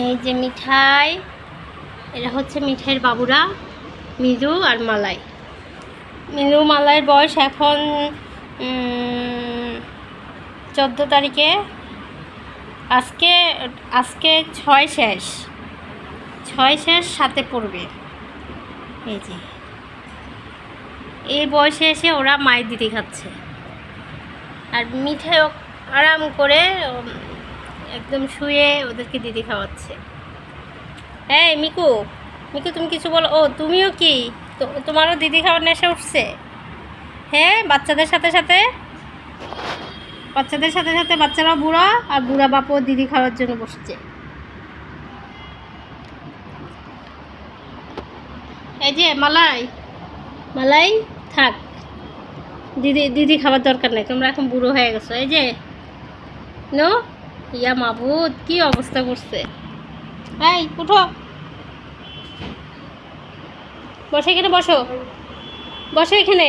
এই যে মিঠাই এরা হচ্ছে মিঠাইয়ের বাবুরা মিজু আর মালাই। মিজু মালাইয়ের বয়স এখন চোদ্দ তারিখে। আজকে আজকে ছয় শেষ। ছয় শেষ সাথে পড়বে। এই যে। এই বয়সে এসে ওরা মায়ের দিদি খাচ্ছে। আর মিঠাইও আরাম করে একদম শুয়ে ওদেরকে দিদি খাওয়াচ্ছে। হ্যাঁ মিকু মিকু তুমি কিছু বলো, ও তুমিও কি? তোমারও দিদি খাওয়ার নেশা উঠছে? হ্যাঁ বাচ্চাদের সাথে সাথে? বাচ্চাদের সাথে সাথে বাচ্চারা বুড়া আর বুড়া বাপও দিদি খাওয়ার জন্য বসছে। এই যে মালাই মালাই, থাক। দিদি দিদি খাবার দরকার নেই, তোমরা এখন বুড়ো হয়ে গেছো। এই যে, নো? ইয়া মাবুদ কি অবস্থা করছে? এই উঠো। বসে এখানে বসো। বসো এখানে।